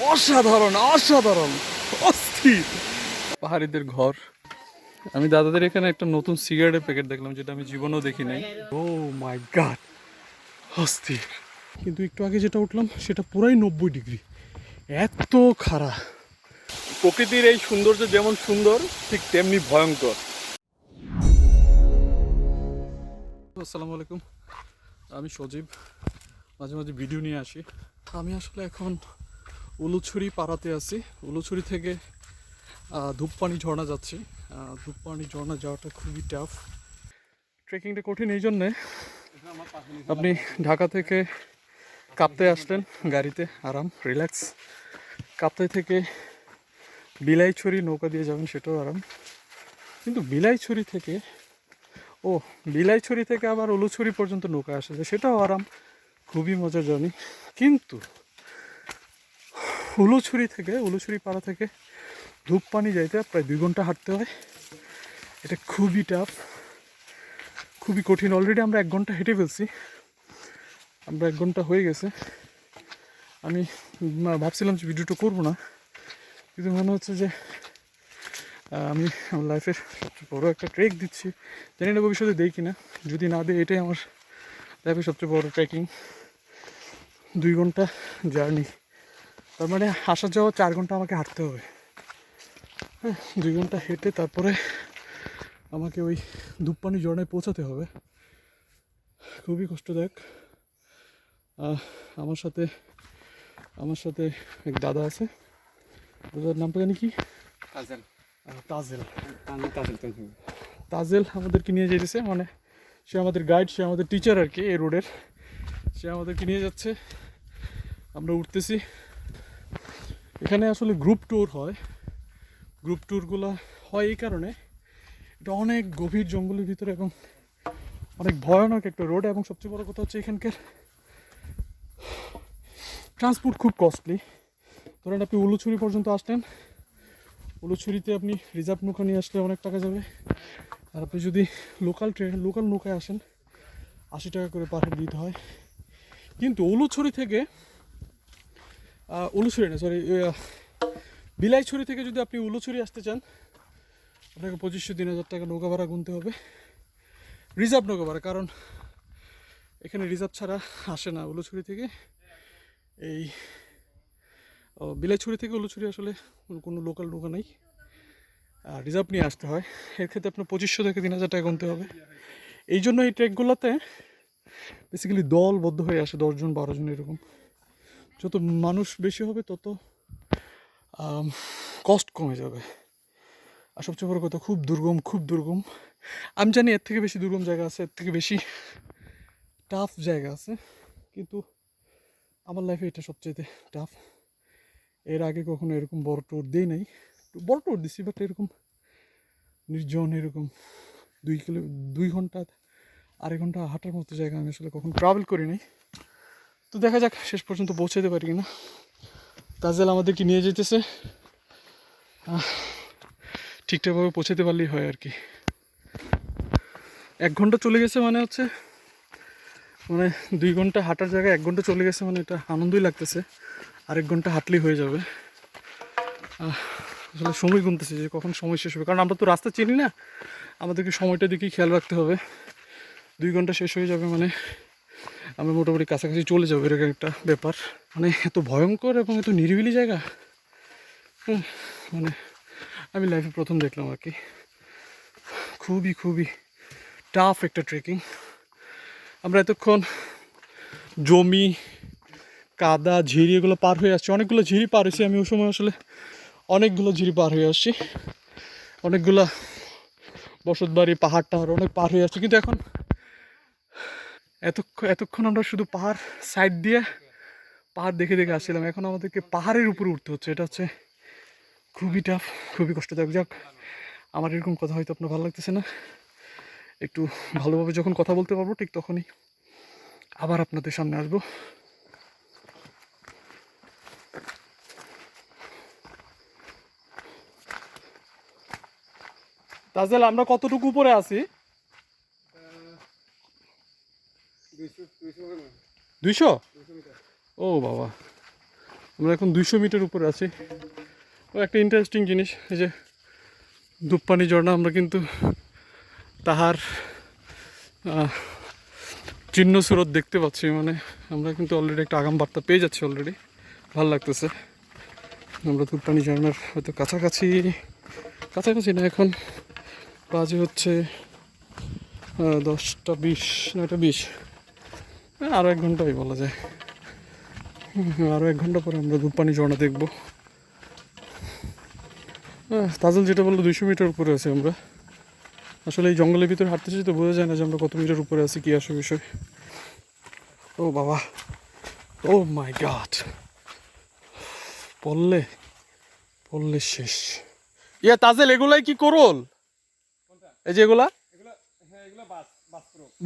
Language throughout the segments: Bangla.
অসাধারণ অসাধারণ। অস্থির। পাহাড়িদের ঘর। আমি দাদাদের এখানে একটা নতুন সিগারেটের প্যাকেট দেখলাম যেটা আমি জীবনেও দেখি নাই। ও মাই গড অস্থির। কিন্তু একটু আগে যেটা উঠলাম সেটা পুরাই নব্বই ডিগ্রি। এত খারাপ প্রকৃতির এই সৌন্দর্য যেমন সুন্দর ঠিক তেমনি ভয়ঙ্কর। আসসালামু আলাইকুম। আমি সজীব। মাঝে মাঝে ভিডিও নিয়ে আসি। আমি আসলে এখন উলুছড়ি পাড়াতে আছি। উলুছড়ি থেকে ধূপপানি ঝর্ণা যাচ্ছি। ধূপপানি ঝর্ণা যাওয়াটা খুবই টাফ ট্রেকিংটা কঠিন এই জন্যে আপনি ঢাকা থেকে কাপ্তায় আসলেন গাড়িতে, আরাম রিল্যাক্স কাপ্তাই থেকে বিলাইছড়ি নৌকা দিয়ে যাবেন সেটাও আরাম। কিন্তু বিলাইছড়ি থেকে, ও, বিলাইছড়ি থেকে আবার উলুছড়ি পর্যন্ত নৌকা আসে, সেটাও আরাম। খুবই মজার জার্নি কিন্তু উলুছড়ি থেকে উলুছড়ি পাড়া থেকে ধূপপানি যাইতে প্রায় দুই ঘণ্টা হাঁটতে হয়। এটা খুবই টাফ খুবই কঠিন। অলরেডি আমরা এক ঘণ্টা হেঁটে ফেলছি। আমরা এক ঘণ্টা হয়ে গেছে। আমি ভাবছিলাম যে ভিডিওটা করব না। কিন্তু মনে হচ্ছে যে আমি আমার লাইফের সবচেয়ে বড় একটা ট্রেক দিচ্ছি। জানি না ভবিষ্যতে দেই কিনা। যদি না দিই, এটাই আমার লাইফের সবচেয়ে বড় ট্রেকিং দুই ঘণ্টা জার্নি তার মানে আসা যাওয়া চার ঘণ্টা আমাকে হাঁটতে হবে। হ্যাঁ দুই ঘণ্টা হেঁটে তারপরে আমাকে ওই ধূপপানি ঝর্ণায় পৌঁছাতে হবে। খুবই কষ্টদায়ক। আমার সাথে আমার সাথে এক দাদা আছে। দাদার নামটা জানি কি? তাজেল। আমি কাজল তো তাজেল আমাদেরকে নিয়ে যেতেছে মানে সে আমাদের গাইড সে আমাদের টিচার আর কি এই রোডের সে আমাদেরকে নিয়ে যাচ্ছে। আমরা উঠতেছি। এখানে আসলে গ্রুপ ট্যুর হয়। গ্রুপ ট্যুরগুলো হয় এই কারণে। এটা অনেক গভীর জঙ্গলের ভিতরে এবং অনেক ভয়ানক একটা রোড এবং সবচেয়ে বড় কথা হচ্ছে এখানকার ট্রান্সপোর্ট খুব কস্টলি ধরেন আপনি উলুছুরি পর্যন্ত আসলেন। উলুছুরিতে আপনি রিজার্ভ নৌকা নিয়ে আসলে অনেক টাকা যাবে। আর আপনি যদি লোকাল ট্রেন লোকাল নৌকায় আসেন, আশি টাকা করে পার দিতে হয়। কিন্তু উলুছড়ি থেকে উলুছড়ি না সরি বিলাইছড়ি থেকে যদি আপনি উলুছড়ি আসতে চান আপনাকে পঁচিশশো তিন হাজার টাকা নৌকা ভাড়া গুনতে হবে। রিজার্ভ নৌকা ভাড়া কারণ এখানে রিজার্ভ ছাড়া আসে না উলুছড়ি থেকে। এই ও, বিলাইছড়ি থেকে উলুছড়ি আসলে কোনো লোকাল নৌকা নেই। আর রিজার্ভ নিয়ে আসতে হয়। এর ক্ষেত্রে আপনার পঁচিশশো থেকে তিন হাজার টাকা গুনতে হবে। এই জন্য এই ট্রেকগুলোতে বেসিক্যালি দলবদ্ধ হয়ে আসে দশজন বারোজন এরকম। যত মানুষ বেশি হবে, তত কস্ট কমে যাবে। আর সবচেয়ে বড় কথা, খুব দুর্গম খুব দুর্গম। আমি জানি এর থেকে বেশি দুর্গম জায়গা আছে, এর থেকে বেশি টাফ জায়গা আছে, কিন্তু আমার লাইফে এটা সবচেয়ে টাফ এর আগে কখনো এরকম বড় ট্যুর দিই নাই। বড় ট্যুর দিছি বাট এরকম নির্জন, এরকম দুই কিলো, দুই ঘণ্টা, আড়াই ঘণ্টা হাঁটার মতো জায়গা আমি আসলে কখনো ট্রাভেল করি নাই। তো দেখা যাক, শেষ পর্যন্ত পৌঁছাতে পারি কিনা। তাজেল আমাদেরকে নিয়ে যেতেছে ঠিকঠাকভাবে পৌঁছাতে পারলেই হয় আর কি। এক ঘণ্টা চলে গেছে মানে হচ্ছে মানে দুই ঘণ্টা হাঁটার জায়গায় এক ঘণ্টা চলে গেছে মানে এটা আনন্দই লাগতেছে। আরেক ঘণ্টা হাঁটলেই হয়ে যাবে। আসলে সময় গুনতেছে যে কখন সময় শেষ হবে। কারণ আমরা তো রাস্তা চিনি না, আমাদেরকে সময়টা দিকেই খেয়াল রাখতে হবে। দুই ঘণ্টা শেষ হয়ে যাবে মানে। আমরা মোটামুটি কাছাকাছি চলে যাব, এরকম একটা ব্যাপার। মানে এত ভয়ঙ্কর এবং এত নিরিবিলি জায়গা? মানে আমি লাইফে প্রথম দেখলাম আর কি। খুবই খুবই টাফ একটা ট্রেকিং আমরা এতক্ষণ জমি, কাদা, ঝিরি এগুলো পার হয়ে আসছি। অনেকগুলো ঝিরি পার হয়েছি। আমি ওই সময় আসলে অনেকগুলো ঝিরি পার হয়ে আসছি। অনেকগুলো বসত বাড়ি পাহাড় টাহাড় অনেক পার হয়ে আসছি। কিন্তু এখন এতক্ষণ এতক্ষণ আমরা শুধু পাহাড় সাইড দিয়ে পাহাড় দেখে দেখে আসছিলাম। এখন আমাদেরকে পাহাড়ের উপরে উঠতে হচ্ছে। এটা হচ্ছে খুবই টাফ খুবই কষ্টদায়ক। যাক, আমার এরকম কথা হয়তো আপনার ভালো লাগতেছে না। একটু ভালোভাবে যখন কথা বলতে পারব, ঠিক তখনই আবার আপনাদের সামনে আসব। তাজেল, আমরা কতটুকু উপরে আছি? দুইশো? ও বাবা। আমরা এখন দুইশো মিটার উপরে আছি। ও, একটা ইন্টারেস্টিং জিনিস, এই যে ধূপপানি ঝর্ণা, আমরা কিন্তু তাহার চিহ্ন স্রোত দেখতে পাচ্ছি। মানে আমরা কিন্তু অলরেডি একটা আগাম বার্তা পেয়ে যাচ্ছি অলরেডি ভালো লাগতেছে। আমরা ধূপপানি ঝর্ণার হয়তো কাছাকাছি কাছাকাছি না, এখন বাজে হচ্ছে দশটা বিশ, নয়টা বিশ। আরও এক ঘন্টাই বলা যায়। আরও এক ঘণ্টা পরে আমরা ধূপপানি ঝর্ণা দেখব। হ্যাঁ তাজল যেটা বলল দুইশো মিটার উপরে আছি আমরা। আসলে এই জঙ্গলের ভিতরে হাঁটতেছি তো বোঝা যায় না যে আমরা কত মিটার উপরে আছি কি আসে বিষয়। ও বাবা ও মাই গড। পড়লে পড়লে শেষ। ইয়া তাজেল এগুলাই কি করল? এই যে এগুলা? হ্যাঁ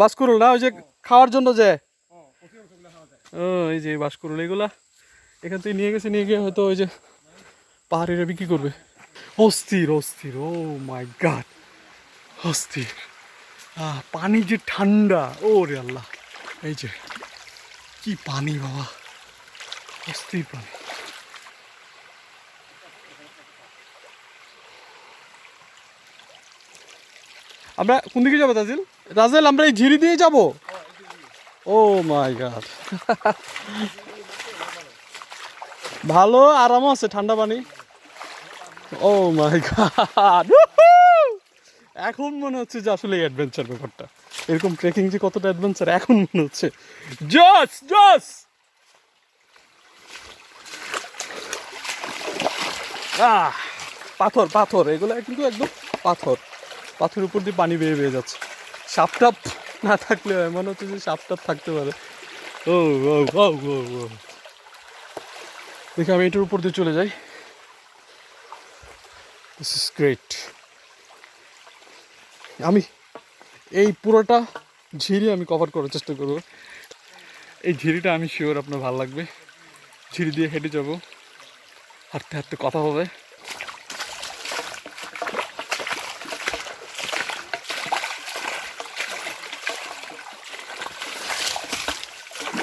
বাস করল না ওই যে খাওয়ার জন্য যে অংশগুলো খাওয়া যায় ও এই যে বাস করল এগুলা এখান থেকে নিয়ে গেছে, নিয়ে গিয়ে হয়তো ওই যে পাহাড়িরা বিক্রি করবে। অস্থির অস্থির, ও মাই গাড অস্থির। পানি যে ঠান্ডা ও রে আল্লাহ। এই যে, কি পানি বাবা, অস্থির পানি। আমরা কোন দিকে যাব, তাজিল? রাজেল, আমরা এই ঝিরি দিয়ে যাব। ও মাই গড ভালো আরামও আছে, ঠান্ডা পানি। ও মাই গড এখন মনে হচ্ছে যে আসলে অ্যাডভেঞ্চার ব্যাপারটা। এরকম ট্রেকিং যে কতটা অ্যাডভেঞ্চার এখন মনে হচ্ছে। জস জস পাথর পাথর। এগুলো কিন্তু একদম পাথর। পাথরের উপর দিয়ে পানি বেয়ে বেয়ে যাচ্ছে। সাপ টাপ না থাকলে মনে হচ্ছে যে সাপ টাপ থাকতে পারে। ও ও ও ও ও দেখি আমি এটার উপর দিয়ে চলে যাই। দিস ইজ গ্রেট আমি এই পুরোটা ঝিরি আমি কভার করার চেষ্টা করব। এই ঝিরিটা আমি শিওর আপনার ভালো লাগবে। ঝিরি দিয়ে হেঁটে যাব। হাঁটতে হাঁটতে কথা হবে।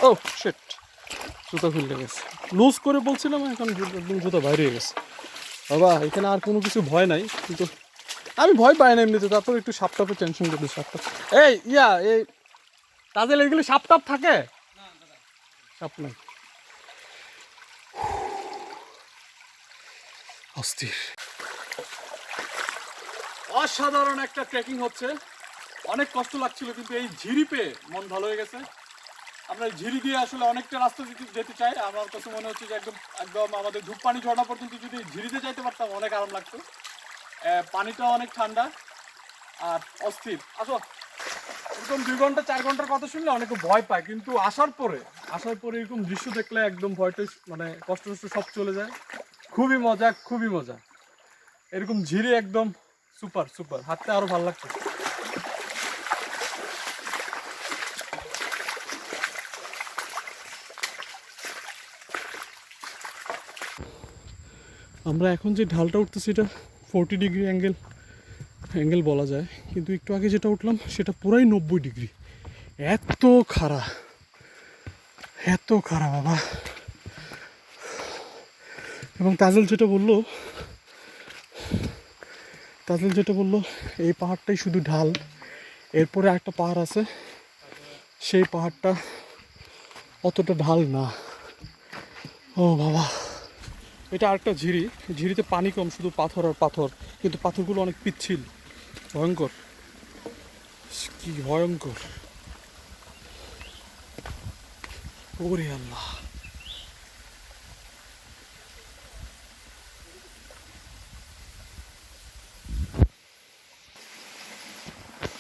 ও শিট জুতা খুলতে গেছে। লুজ করে বলছিলাম, এখন একদম জুতা বাইরে গেছে। বাবা, এখানে আর কোনো কিছু ভয় নাই, কিন্তু আমি ভয় পাই না এমনিতে, তারপর একটু সাপ টেনশন করতে সাপ টাপ এই, ইয়া, এই তাদের এগুলো সাপ টাপ থাকে? সাপ নাই। অস্থির। অসাধারণ একটা ট্রেকিং হচ্ছে। অনেক কষ্ট লাগছিল, কিন্তু এই ঝিরিপে মন ভালো হয়ে গেছে। আমরা ঝিরি দিয়ে আসলে অনেকটা রাস্তা যেতে- চাই। আমার কাছে মনে হচ্ছে যে একদম একদম আমাদের ধূপপানি ঝর্ণা পর্যন্ত যদি ঝিরিতে যাইতে পারতাম, অনেক আরাম লাগতো। পানিটা অনেক ঠান্ডা আর অস্থির। আসো, এরকম দুই ঘণ্টা, চার ঘণ্টার কথা শুনলে অনেকে ভয় পায়, কিন্তু আসার পরে আসার পরে এরকম দৃশ্য দেখলে একদম ভয়টা মানে কষ্ট টষ্ট সব চলে যায়। খুবই মজা খুবই মজা। এরকম ঝিরি একদম সুপার সুপার। হাঁটতে আরও ভালো লাগছে। আমরা এখন যে ঢালটা উঠতেছি, এটা ফোরটি ডিগ্রি অ্যাঙ্গেল অ্যাঙ্গেল বলা যায়। কিন্তু একটু আগে যেটা উঠলাম, সেটা পুরাই নব্বই ডিগ্রি এত খাড়া এত খাড়া বাবা। এবং তাজেল যেটা বলল, তাজেল যেটা বলল, এই পাহাড়টাই শুধু ঢাল। এরপরে একটা পাহাড় আছে, সেই পাহাড়টা অতটা ঢাল না। ও বাবা। এটা আরেকটা ঝিরি। ঝিরিতে পানি কম, শুধু পাথর আর পাথর। কিন্তু পাথরগুলো অনেক পিচ্ছিল। ভয়ঙ্কর। কি ভয়ঙ্কর। ওরে আল্লাহ।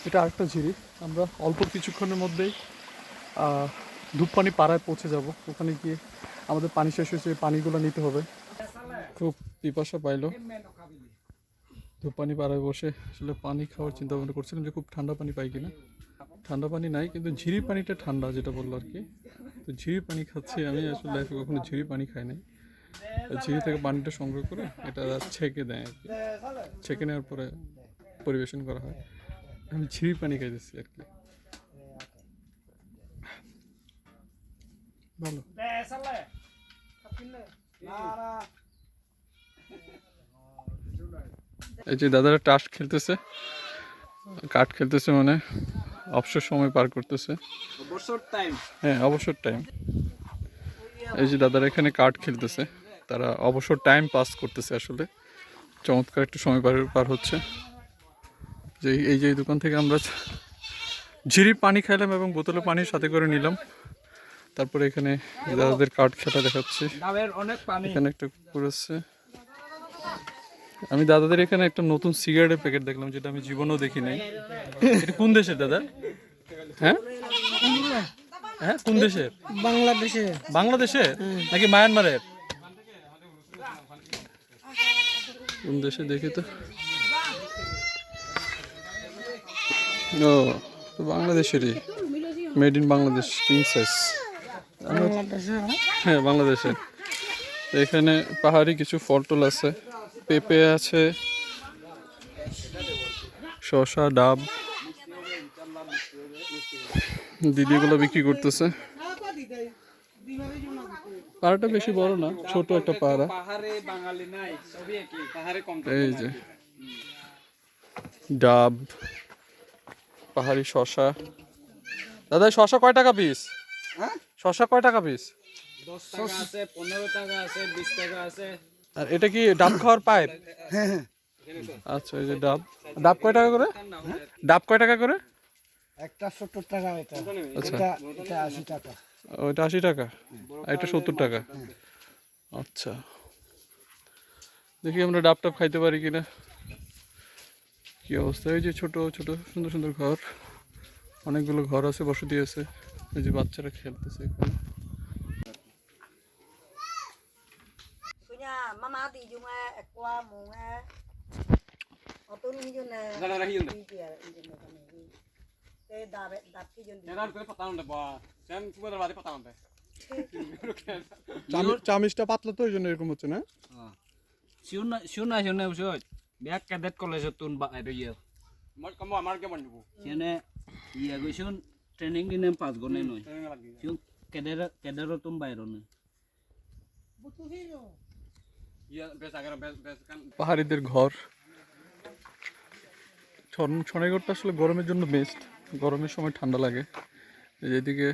এটা আরেকটা ঝিরি। আমরা অল্প কিছুক্ষণের মধ্যেই ধূপপানি পাড়ায় পৌঁছে যাব। ওখানে গিয়ে আমাদের পানি শেষ হয়েছে পানিগুলো নিতে হবে। পিপাসা পাইলো। ধূপপানি পাড়ায় বসে আসলে পানি খাওয়ার চিন্তা ভাবনা করছিলাম যে খুব ঠান্ডা পানি পাই কিনা। ঠান্ডা পানি নাই কিন্তু ঝিরি পানিটা ঠান্ডা যেটা বলল আর কি তো ঝিরি পানি খাচ্ছি আমি আসলে লাইফে কখনো ঝিরি পানি খাই নাই। ঝিরি থেকে পানিটা সংগ্রহ করে এটা ছেঁকে দেয় আর কি ছেঁকে নেওয়ার পরে পরিবেশন করা হয়। আমি ঝিরি পানি খাইতেছি আর কি ভালো এই যে দাদারা টাস খেলতেছে কাঠ খেলতেছে মানে অবসর সময় পার করতেছে। হ্যাঁ অবসর টাইম এই যে দাদারা এখানে কাঠ খেলতেছে তারা অবসর টাইম পাস করতেছে আসলে। চমৎকার একটু সময় পার পার হচ্ছে। যে এই যে দোকান থেকে আমরা ঝিরির পানি খাইলাম এবং বোতলে পানি সাথে করে নিলাম। তারপরে এখানে দাদাদের কাঠ খেলা দেখাচ্ছি। অনেক পানি। এখানে একটা কুকুর আছে। আমি দাদাদের এখানে একটা নতুন সিগারেটের প্যাকেট দেখলাম যেটা আমি জীবনেও দেখি নাই এটা কোন দেশের দাদা? হ্যাঁ? হ্যাঁ কোন দেশের? বাংলাদেশে বাংলাদেশে নাকি মায়ানমারের? কোন দেশে দেখি তো? ও তো বাংলাদেশেরই। Made in Bangladesh king size হ্যাঁ বাংলাদেশে এখানে পাহাড়ি কিছু ফল টল আছে। পেঁপে আছে শসা ডাব। দিদিগুলো বিক্রি করতেছে। পাহাড়টা বেশি বড় না ছোট একটা কম এই যে ডাব পাহাড়ি শশা দাদা শসা কয় টাকা পিস শসা কয় টাকা পিস দশ টাকা আছে পনেরো টাকা আছে বিশ টাকা আছে। আর এটা কি ডাব খাওয়ার পাইপ? আচ্ছা এই যে ডাব। ডাব কয় টাকা করে? ডাব কয় টাকা করে? একটা সত্তর টাকা এটা। আচ্ছা। এটা এটা আশি টাকা। ওইটা আশি টাকা? আর এটা সত্তর টাকা? আচ্ছা। দেখি আমরা ডাব টাব খাইতে পারি কিনা। কি অবস্থা? এই যে ছোট ছোট সুন্দর সুন্দর ঘর। অনেকগুলো ঘর আছে বসতি আছে। এই যে বাচ্চারা খেলতেছে এখানে। Mama di junga ekwa munga. Otun ni jun na. Dala rahi yun. Dia jun na kami. Te dabe dap ki jun. নেদার করে পাতা হতে বা সেম কুমার বাদে পাতা হতে চামিচটা পাতলা তো ওই জন্য এরকম হচ্ছে না শিউনা শিউনা শিউনা বুঝছ বিয়া কেডেট কলেজত তুন বা এর ইয়ে মই কম আমার কে বন্ধু সিনে ইয়া গৈছোন ট্রেনিং দিনে পাঁচ গনে নয় সিউ কেডের কেডের তুম বাইর নয় ইয়া বেশ আগে বেশ বেশ কান পাহাড়িদের ঘর। ছন- ছনেগড়টা আসলে গরমের জন্য বেস্ট গরমের সময় ঠান্ডা লাগে। এই যে এদিকে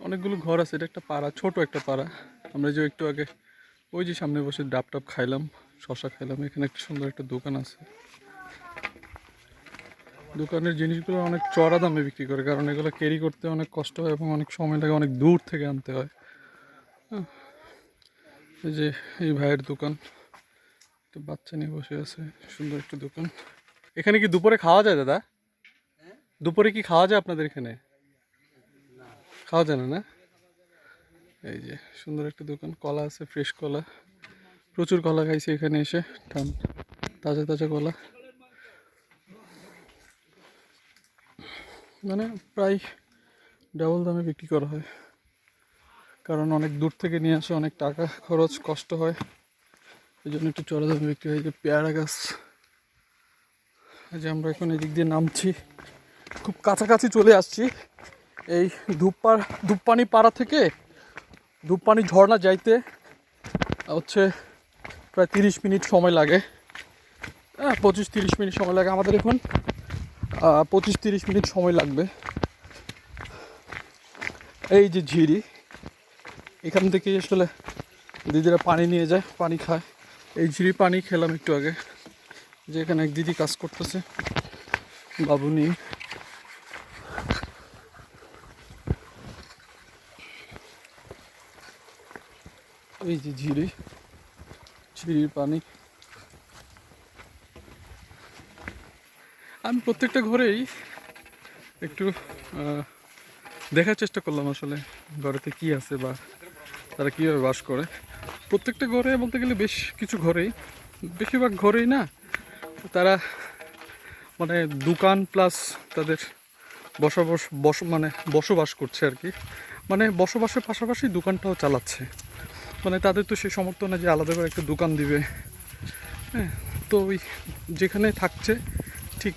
অনেকগুলো ঘর আছে, এটা একটা পাড়া, ছোট একটা পাড়া। আমরা যে একটু আগে ওই যে সামনে বসে ডাব টাব খাইলাম শশা খাইলাম, এখানে একটা সুন্দর একটা দোকান আছে। দোকানের জিনিসগুলো অনেক চড়া দামে বিক্রি করে, কারণ এগুলো ক্যারি করতে অনেক কষ্ট হয় এবং অনেক সময় লাগে, অনেক দূর থেকে আনতে হয়। হ্যাঁ। এই যে, এই ভাইয়ের দোকান। একটা বাচ্চা নিয়ে বসে আছে, সুন্দর একটা দোকান। এখানে কি দুপুরে খাওয়া যায় দাদা? দুপুরে কি খাওয়া যায় আপনাদের এখানে? খাওয়া যায় না না? এই যে, সুন্দর একটা দোকান, কলা আছে ফ্রেশ কলা। প্রচুর কলা খাইছি এখানে এসে তাজা তাজা কলা। মানে প্রায় ডাবল দামে বিক্রি করা হয়। কারণ অনেক দূর থেকে নিয়ে আসে, অনেক টাকা খরচ, কষ্ট হয়। এই জন্য একটু চড়া দামে বিক্রি হয়। যে পেয়ারা গাছ যে আমরা এখন এদিক দিয়ে নামছি। খুব কাছাকাছি চলে আসছি। এই ধূপপাড় ধূপপানি পাড়া থেকে ধূপপানি ঝর্ণা যাইতে হচ্ছে প্রায় তিরিশ মিনিট সময় লাগে। হ্যাঁ পঁচিশ তিরিশ মিনিট সময় লাগে আমাদের এখন। পঁচিশ তিরিশ মিনিট সময় লাগবে। এই যে ঝিরি এখান থেকে আসলে দিদিরা পানি নিয়ে যায়, পানি খায়। এই ঝিরি পানি খেলাম একটু আগে, যে এখানে এক দিদি কাজ করতেছে, বাবু নিয়ে এই যে ঝিরি, ঝিরির পানি। আমি প্রত্যেকটা ঘরেই একটু দেখার চেষ্টা করলাম আসলে, ঘরেতে কি আছে বা তারা কীভাবে বাস করে? প্রত্যেকটা ঘরে বলতে গেলে বেশ কিছু ঘরেই। বেশিরভাগ ঘরেই না, তারা মানে দোকান প্লাস তাদের বসবাস, বস মানে বসবাস করছে আর কি। মানে বসবাসের পাশাপাশি দোকানটাও চালাচ্ছে। মানে তাদের তো সে সমর্থ না যে আলাদা করে একটা দোকান দিবে। হ্যাঁ তো ওই যেখানে থাকছে, ঠিক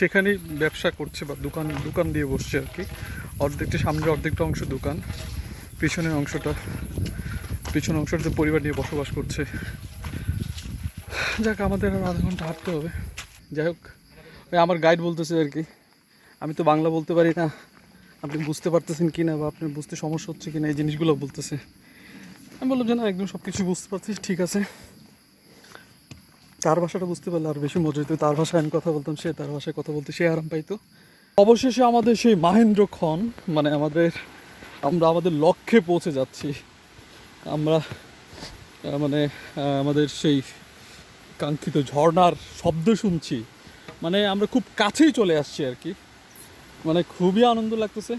সেখানেই ব্যবসা করছে বা দোকান দোকান দিয়ে বসছে আর কি। অর্ধেকটা সামনে অর্ধেকটা অংশ দোকান। পিছনের অংশটা পিছনে অংশের যে পরিবার নিয়ে বসবাস করছে। যাক, আমাদের আর আধা ঘণ্টা হাঁটতে হবে। যাই হোক, ওই আমার গাইড বলতেছে আর কি, আমি তো বাংলা বলতে পারি না। আপনি বুঝতে পারতেছেন কি না বা আপনার বুঝতে সমস্যা হচ্ছে কি না, এই জিনিসগুলো বলতেছে। আমি বললাম যে না, একদম সব কিছু বুঝতে পারছি, ঠিক আছে। তার ভাষাটা বুঝতে পারলে আর বেশি মজা হতো তার ভাষায় আমি কথা বলতাম, সে তার ভাষায় কথা বলতে, সে আরাম পাইতো। অবশেষে আমাদের সেই মাহেন্দ্র খন মানে আমাদের আমরা আমাদের লক্ষ্যে পৌঁছে যাচ্ছি। আমরা মানে আমাদের সেই কাঙ্ক্ষিত ঝর্ণার শব্দ শুনছি। মানে আমরা খুব কাছেই চলে আসছি আর কি। মানে খুবই আনন্দ লাগতেছে।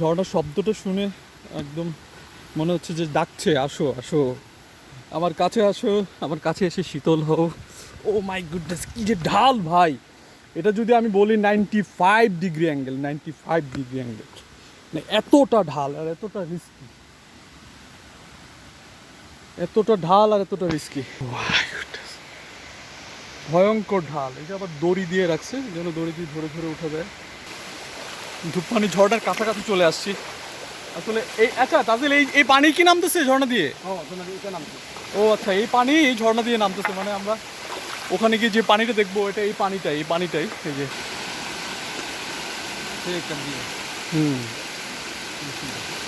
ঝর্ণার শব্দটা শুনে একদম মনে হচ্ছে যে ডাকছে, আসো আসো। আমার কাছে আসো, আমার কাছে এসে শীতল হও। ও মাই গুডনেস কি যে ঢাল ভাই! এটা যদি আমি বলি ninety five degree angle ninety five degree angle মানে এতটা ঢাল আর এতটা রিস্কি এতটা ঢাল আর এতটা রিস্কি ভয়ঙ্কর ঢাল এটা আবার দড়ি দিয়ে রাখছে যেন দড়ি দিয়ে ধরে ধরে উঠে দেয় ধূপপানি ঝড়টার কাছাকাছি চলে আসছি। আসলে এই আচ্ছা তাদের এই এই পানি কি নামতেছে ঝর্ণা দিয়ে? ও আচ্ছা এই পানি এই ঝর্ণা দিয়ে নামতেছে মানে আমরা ওখানে গিয়ে যে পানিটা দেখব এটা এই পানিটাই এই পানিটাই এই যে। হুম। ভয়ঙ্কর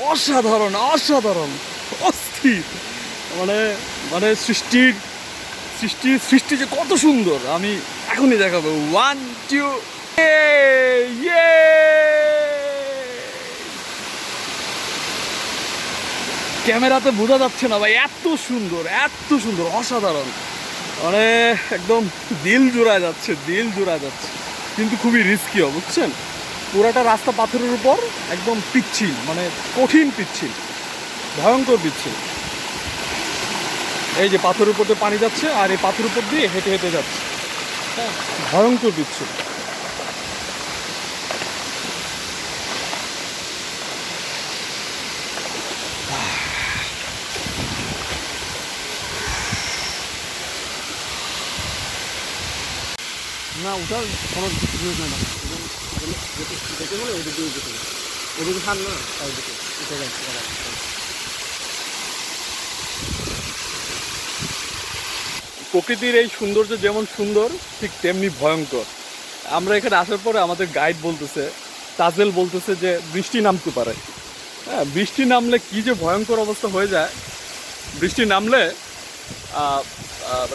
অসাধারণ অসাধারণ, অস্থির। মানে মানে সৃষ্টির সৃষ্টি সৃষ্টি যে কত সুন্দর। আমি এখনই দেখাবো। ওয়ান টু ইয়ে ক্যামেরাতে বোঝা যাচ্ছে না ভাই, এত সুন্দর এত সুন্দর, অসাধারণ। মানে একদম দিল জোড়ায় যাচ্ছে, দিল জোড়ায় যাচ্ছে। কিন্তু খুবই রিস্কিও বুঝছেন? পুরাটা রাস্তা পাথরের উপর একদম পিচ্ছিল মানে কঠিন পিচ্ছিল, ভয়ঙ্কর পিচ্ছিল। এই যে পাথরের উপর দিয়ে পানি যাচ্ছে আর এই পাথরের উপর দিয়ে হেঁটে হেঁটে যাচ্ছে। ভয়ঙ্কর পিচ্ছিল। না ওটার কোনো সুযোগ নেই না ওদের দিকে যেতে না তাই দিকে উঠে যাচ্ছে প্রকৃতির এই সৌন্দর্য যেমন সুন্দর, ঠিক তেমনি ভয়ঙ্কর। আমরা এখানে আসার পরে আমাদের গাইড বলতেছে, তাজেল বলতেছে যে বৃষ্টি নামতে পারে। হ্যাঁ বৃষ্টি নামলে কি যে ভয়ঙ্কর অবস্থা হয়ে যায়। বৃষ্টি নামলে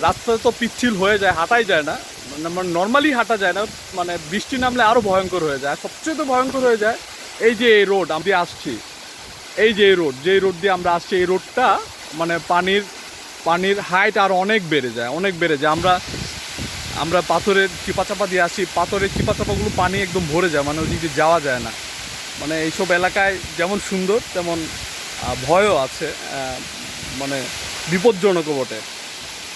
রাস্তা তো পিচ্ছিল হয়ে যায়, হাঁটাই যায় না। মানে নর্মালি হাঁটা যায় না মানে বৃষ্টি নামলে আরও ভয়ঙ্কর হয়ে যায়। সবচেয়ে তো ভয়ঙ্কর হয়ে যায় এই যে এই রোড আমি আসছি, এই যে এই রোড যে রোড দিয়ে আমরা আসছি, এই রোডটা মানে পানির পানির হাইট আর অনেক বেড়ে যায়, অনেক বেড়ে যায়। আমরা আমরা পাথরের চিপাচাপা দিয়ে আসি, পাথরের চিপাচাপাগুলো পানি একদম ভরে যায় মানে ওদিকে যাওয়া যায় না। মানে এইসব এলাকায় যেমন সুন্দর, তেমন ভয়ও আছে মানে বিপজ্জনকও বটে।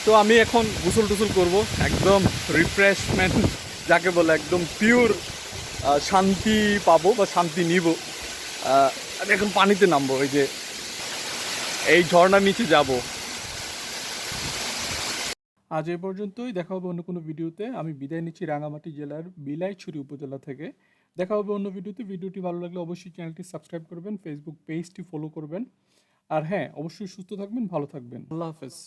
তো আমি এখন গুসল টুসল করব। একদম রিফ্রেশমেন্ট যাকে বলে একদম পিওর শান্তি পাবো বা শান্তি নিব। আমি এখন পানিতে নামবো এই যে এই ঝর্ণার নিচে যাব। আজ এ পর্যন্তই দেখা হবে অন্য কোনো ভিডিওতে। আমি বিদায় নিচ্ছি রাঙামাটি জেলার বিলাইছড়ি উপজেলা থেকে। দেখা হবে অন্য ভিডিওতে। ভিডিওটি ভালো লাগলে অবশ্যই চ্যানেলটি সাবস্ক্রাইব করবেন ফেসবুক পেজটি ফলো করবেন। আর হ্যাঁ অবশ্যই সুস্থ থাকবেন ভালো থাকবেন। আল্লাহ হাফেজ।